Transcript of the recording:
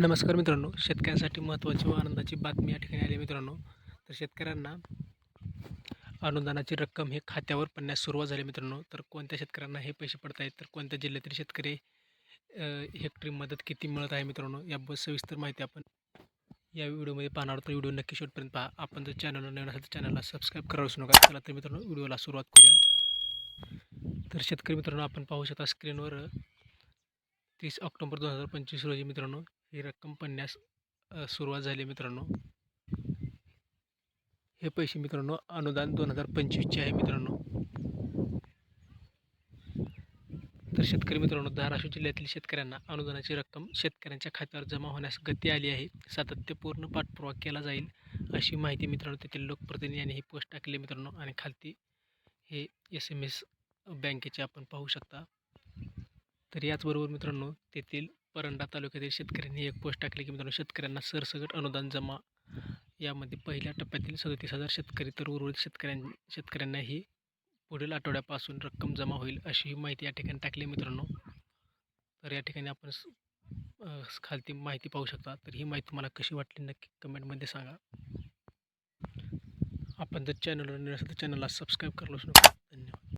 नमस्कार मित्रांनो शेतकऱ्यांसाठी महत्त्वाची व आनंदाची बातमी या ठिकाणी आली आहे मित्रांनो. तर शेतकऱ्यांना अनुदानाची रक्कम हे खात्यावर पडण्यास सुरुवात झाली मित्रांनो. तर कोणत्या शेतकऱ्यांना हे पैसे पडत आहेत? तर कोणत्या जिल्ह्यातील शेतकरी हेक्टरी मदत किती मिळत आहे मित्रांनो? याबद्दल सविस्तर माहिती आपण या व्हिडिओमध्ये पाहणार तर व्हिडिओ नक्की शेवटपर्यंत पहा. आपण जर चॅनलला नवीन असेल तर चॅनलला सबस्क्राईब करावं विसरू नका. चला तर मित्रांनो व्हिडिओला सुरुवात करूया. तर शेतकरी मित्रांनो आपण पाहू शकता स्क्रीनवर तीस ऑक्टोबर दोन हजार पंचवीस रोजी मित्रांनो ही रक्कम पडण्यास सुरुवात झाली मित्रांनो. हे पैसे मित्रांनो अनुदान दोन हजार पंचवीसचे आहे मित्रांनो. तर शेतकरी मित्रांनो धाराशिव जिल्ह्यातील शेतकऱ्यांना अनुदानाची रक्कम शेतकऱ्यांच्या खात्यावर जमा होण्यास गती आली आहे. सातत्यपूर्ण पाठपुरावा केला जाईल अशी माहिती मित्रांनो तेथील लोकप्रतिनिधी यांनी ही पोस्ट टाकली आहे मित्रांनो. आणि खालती हे एस एम एस बँकेचे आपण पाहू शकता. तर याचबरोबर मित्रांनो तेथील परंडा तालुक्यातील शेतकऱ्यांनी एक पोस्ट टाकली की मित्रांनो शेतकऱ्यांना सरसकट अनुदान जमा. यामध्ये पहिल्या टप्प्यातील सदतीस हजार शेतकरी तर उर्वरित शेतकऱ्यां शेतकऱ्यांनाही पुढील आठवड्यापासून रक्कम जमा होईल अशी माहिती या ठिकाणी टाकली मित्रांनो. तर या ठिकाणी आपण खालती माहिती पाहू शकता. तर ही माहिती तुम्हाला कशी वाटली नक्की कमेंटमध्ये सांगा. आपण जर चॅनलवर नसेल तर चॅनलला सबस्क्राईब करलो विसरू